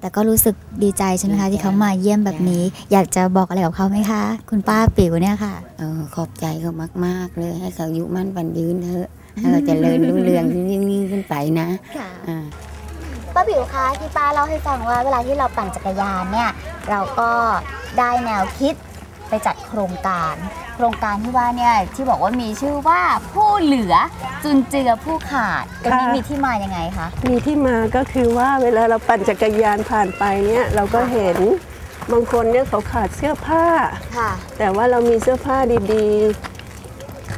แต่ก็รู้สึกดีใจใช่ไหมคะดีใจที่เขามาเยี่ยมแบบนี้ อยากจะบอกอะไรกับเขาไหมคะ คุณป้าปิ๋วเนี่ยค่ะเออขอบใจเขามาก ๆ เลย ให้เขาอายุมั่นปันยืนเถอะให้เขาเจริญรุ่งเรืองยิ่งๆขึ้นไปนะค่ะอ่าป้าบิวคะที่ป้าเล่าให้ฟังว่าเวลาที่เราปั่นจักรยานเนี่ย เราก็ได้แนวคิดไปจัดโครงการ โครงการที่ว่าเนี่ยที่บอกว่ามีชื่อว่าผู้เหลือจุนเจือผู้ขาดตรงนี้ค่ะ มีที่มายังไงคะ มีที่มาก็คือว่าเวลาเราปั่นจักรยานผ่านไปเนี่ยเราก็เห็นบางคนเนี่ยเขาขาดเสื้อผ้า ค่ะ แต่ว่าเรามีเสื้อผ้าดีๆ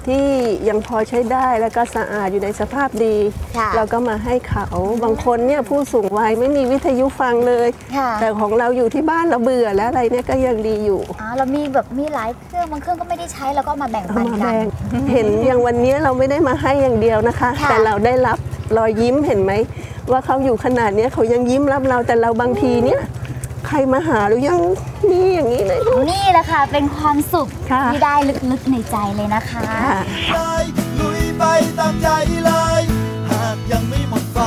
ที่ยังพอใช้ได้แล้วก็สะอาดอยู่ในสภาพดี ค่ะเราก็มาให้เขาบางคนเนี่ยผู้สูงวัยไม่มีวิทยุฟังเลย ค่ะ แต่ของเราอยู่ที่บ้านเราเบื่อแล้วอะไรเนี่ยก็ยังดีอยู่ อ๋อเรามีแบบมีหลายเครื่องบางเครื่องก็ไม่ได้ใช้แล้วก็เอามาแบ่งเอาปันมากัแบ่นงเห็นอย่างวันนี้เราไม่ได้มาให้อย่างเดียวนะคะ ค่ะ แต่เราได้รับรอยยิ้มเห็นไหม ว่าเขาอยู่ขนาดเนี้ยเขายังยิ้มรับเราแต่เราบางทีเนี่ย ใครมาหาเรายัง มีอย่างนี้เลยนี่แหละค่ะ เป็นความสุขค่ะที่ได้ลึกๆในใจเลยนะคะค่ะเลยลุยไปตามใจเลย หากยังไม่หมดไฟ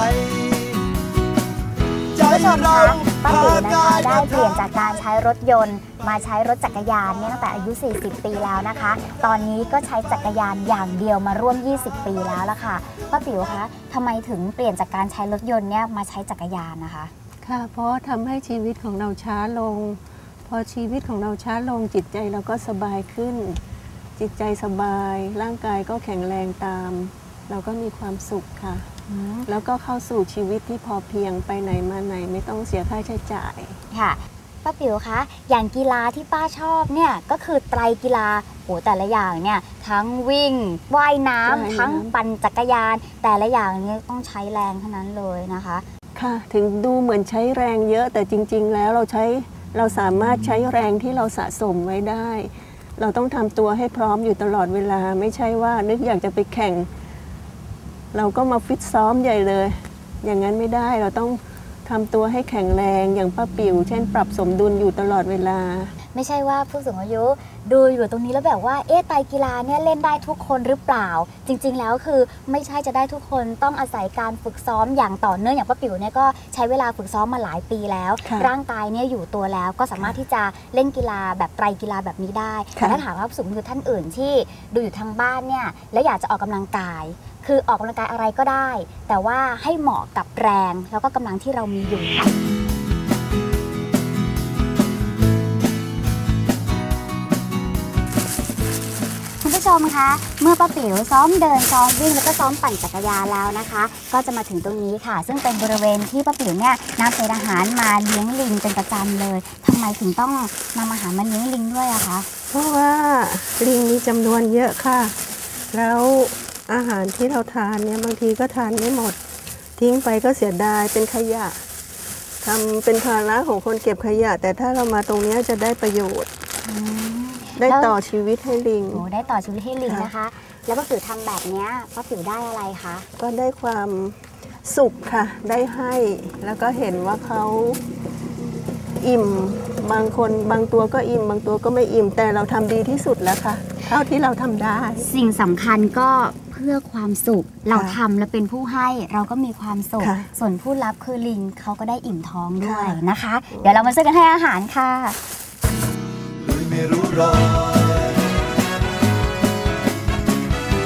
ใจคุณผู้ชมเราคะป้าติ๋วนะคะพากายได้เปลี่ยนกระทำจากการใช้รถยนต์ มาใช้รถจักรยานเนี่ยตั้งแต่อายุ 40 ปีแล้วนะคะ ตอนนี้ก็ใช้จักรยานอย่างเดียวมาร่วม 20 ปีแล้วละค่ะป้าติ๋วคะทำไมถึงเปลี่ยนจากการใช้รถยนต์เนี่ยมาใช้จักรยานนะคะ ค่ะ เพราะทำให้ชีวิตของเราช้าลงพ อชีวิตของเราช้าลงจิตใจเราก็สบายขึ้น จิตใจสบาย ร่างกายก็แข็งแรงตาม เราก็มีความสุขค่ะ แล้วก็เข้าสู่ชีวิตที่พอเพียงไปไหนมาไหนไม่ต้องเสียค่าใช้จ่ายค่ะป้าติ๋วคะอย่างกีฬาที่ป้าชอบเนี่ยก็คือไตรกีฬาโหแต่ละอย่างเนี่ยทั้งวิ่งว่ายน้ำว่ายน้ำทั้งปั่นจักรยาน แต่ละอย่างนี้ต้องใช้แรงเท่านั้นเลยนะคะ ค่ะ ถึงดูเหมือนใช้แรงเยอะแต่จริง ๆ แล้วเราใช้ เราสามารถใช้แรงที่เราสะสมไว้ได้ เราต้องทำตัวให้พร้อมอยู่ตลอดเวลา ไม่ใช่ว่านึกอยากจะไปแข่ง เราก็มาฟิตซ้อมใหญ่เลย อย่างนั้นไม่ได้เราต้องทำตัวให้แข็งแรงอย่างป้าปิ๋วเช่น ปรับสมดุลอยู่ตลอดเวลา ไม่ใช่ว่าผู้สูงอายุดูอยู่ตรงนี้แล้วแบบว่าเอ๊ะไตรกีฬาเนี่ยเล่นได้ทุกคนหรือเปล่า จริง ๆ แล้วคือไม่ใช่จะได้ทุกคนต้องอาศัยการฝึกซ้อมอย่างต่อเนื่องอย่างป้าปิ๋วเนี่ยก็ใช้เวลาฝึกซ้อมมาหลายปีแล้วค่ะร่างกายเนี่ยอยู่ตัวแล้วก็สามารถที่จะเล่นกีฬาแบบไตรกีฬาแบบนี้ได้ค่ะแต่ถ้าถามว่าผู้สูงอายุท่านอื่นที่ดูอยู่ทางบ้านเนี่ยแล้วอยากจะออกกำลังกายคือออกกำลังกายอะไรก็ได้ แต่ว่าให้เหมาะกับแรงแล้วก็กำลังที่เรามีอยู่ ผู้ชมคะ เมื่อป้าปิ๋วซ้อมเดินซ้อมวิ่งแล้วก็ซ้อมปั่นจักรยานแล้วนะคะ ก็จะมาถึงตรงนี้ค่ะ ซึ่งเป็นบริเวณที่ป้าปิ๋วเนี่ยนำเป็นอาหารมาเลี้ยงลิงเป็นประจำเลยทำไมถึงต้องนำอาหารมาเลี้ยงลิงด้วยอะคะเพราะว่าลิงมีจำนวนเยอะค่ะ แล้วอาหารที่เราทานเนี่ยบางทีก็ทานไม่หมด ทิ้งไปก็เสียดายเป็นขยะทำเป็นภาระของคนเก็บขยะ แต่ถ้าเรามาตรงเนี้ยจะได้ประโยชน์ อืม ได้แล้วต่อชีวิตให้ลิง โอ้ได้ต่อชีวิตให้ลิงค่ะนะคะ แล้วป้าปิ๋วทำแบบเนี้ยป้าปิ๋วได้อะไรคะ ก็ได้ความสุขค่ะ ได้ให้แล้วก็เห็นว่าเขาอิ่มบางคนบางตัวก็อิ่ม บางตัวก็ไม่อิ่ม แต่เราทำดีที่สุดแล้วค่ะเท่าที่เราทำได้ สิ่งสำคัญก็เพื่อความสุขเราค่ะทำแล้วเป็นผู้ให้เราก็มีความสุขค่ะส่วนผู้รับคือลิงเขาก็ได้อิ่มท้องด้วยค่ะนะคะ เดี๋ยวเรามาช่วยกันให้อาหารค่ะลุย ไม่รู้รอย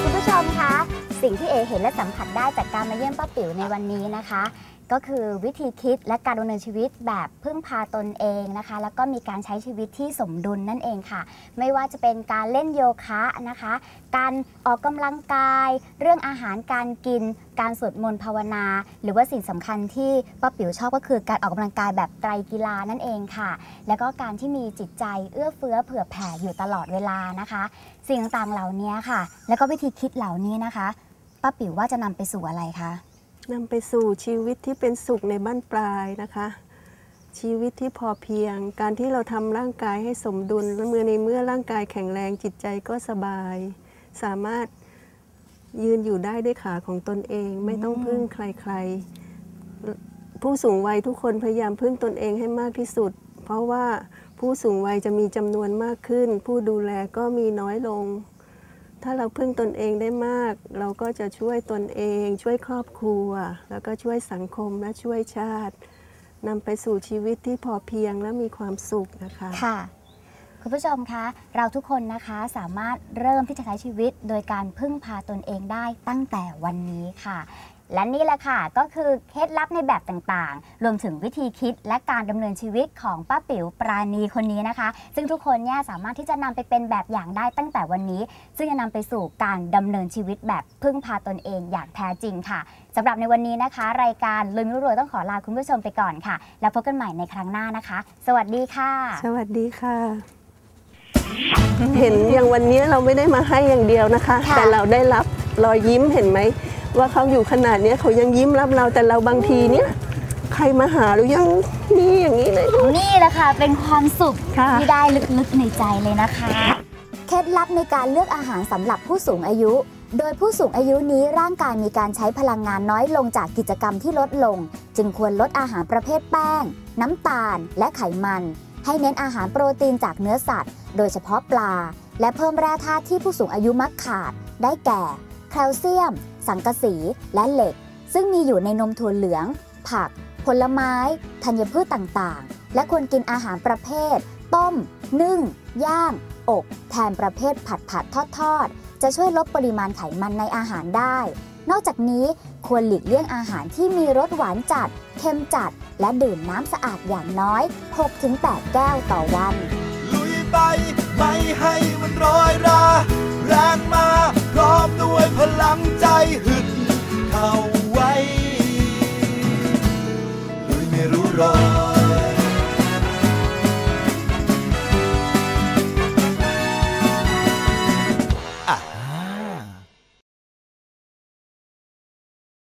คุณผู้ชมคะ สิ่งที่เอเห็นและสัมผัสได้จากการมาเยี่ยมป้าปิ๋วในวันนี้นะคะ ก็คือวิธีคิดและการดำเนินชีวิตแบบพึ่งพาตนเองนะคะ แล้วก็มีการใช้ชีวิตที่สมดุลนั่นเองค่ะ ไม่ว่าจะเป็นการเล่นโยคะนะคะ การออกกำลังกาย เรื่องอาหารการกิน การสวดมนต์ภาวนา หรือว่าสิ่งสำคัญที่ป้าปิ๋วชอบก็คือการออกกำลังกายแบบไตรกีฬานั่นเองค่ะ แล้วก็การที่มีจิตใจเอื้อเฟื้อเผื่อแผ่อยู่ตลอดเวลานะคะ สิ่งต่างๆเหล่านี้ค่ะ แล้วก็วิธีคิดเหล่านี้นะคะป้าปิ๋วว่าจะนำไปสู่อะไรคะ นำไปสู่ชีวิตที่เป็นสุขในบ้านปลายนะคะ ชีวิตที่พอเพียง การที่เราทำร่างกายให้สมดุลและเมื่อในเมื่อร่างกายแข็งแรงจิตใจก็สบาย สามารถยืนอยู่ได้ด้วยขาของตนเอง ไม่ต้องพึ่งใครๆ ผู้สูงวัยทุกคนพยายามพึ่งตนเองให้มากที่สุด เพราะว่าผู้สูงวัยจะมีจำนวนมากขึ้น ผู้ดูแลก็มีน้อยลง ถ้าเราพึ่งตนเองได้มาก เราก็จะช่วยตนเอง ช่วยครอบครัว แล้วก็ช่วยสังคมและช่วยชาตินำไปสู่ชีวิตที่พอเพียงและมีความสุขนะคะค่ะคุณผู้ชมคะเราทุกคนนะคะสามารถเริ่มที่จะใช้ชีวิตโดยการพึ่งพาตนเองได้ตั้งแต่วันนี้ค่ะ และนี่แหละค่ะก็คือเคล็ดลับในแบบต่างๆ รวมถึงวิธีคิดและการดำเนินชีวิตของป้าปิ๋วปราณีคนนี้นะคะ ซึ่งทุกคนเนี่ยสามารถที่จะนำไปเป็นแบบอย่างได้ตั้งแต่วันนี้ ซึ่งจะนำไปสู่การดำเนินชีวิตแบบพึ่งพาตนเองอย่างแท้จริงค่ะสำหรับในวันนี้นะคะ รายการลุยไม่รู้รวยต้องขอลาคุณผู้ชมไปก่อนค่ะ แล้วพบกันใหม่ในครั้งหน้านะคะ สวัสดีค่ะ สวัสดีค่ะ เห็นอย่างวันนี้เราไม่ได้มาให้อย่างเดียวนะคะค่ะแต่เราได้รับรอยยิ้มเห็นไหม ว่าเขาอยู่ขนาดเนี้ยเขายังยิ้มรับเราแต่เราบางทีเนี่ยใครมาหาเรายังมีอย่างนี้เลยนี่แหละค่ะ เป็นความสุขค่ะที่ได้ลึกๆในใจเลยนะคะ เคล็ดลับในการเลือกอาหารสำหรับผู้สูงอายุ โดยผู้สูงอายุนี้ร่างกายมีการใช้พลังงานน้อยลงจากกิจกรรมที่ลดลง จึงควรลดอาหารประเภทแป้ง น้ำตาล และไขมัน ให้เน้นอาหารโปรตีนจากเนื้อสัตว์ โดยเฉพาะปลา และเพิ่มแร่ธาตุที่ผู้สูงอายุมักขาด ได้แก่ แคลเซียม สังกะสี และเหล็ก ซึ่งมีอยู่ในนมถั่วเหลือง ผัก ผลไม้ ธัญพืชต่างๆ และควรกินอาหารประเภท ต้ม นึ่ง ย่าง อบ แทนประเภทผัดผัดทอดทอดจะช่วยลดปริมาณไขมันในอาหารได้ นอกจากนี้ควรหลีกเลี่ยงอาหารที่มีรสหวานจัด เค็มจัด และดื่มน้ำสะอาดอย่างน้อย 6-8 แก้วต่อวัน ลุยไป ไม่ให้มันร้อยรา แรงมา พร้อมด้วยพลังใจหึดเข้า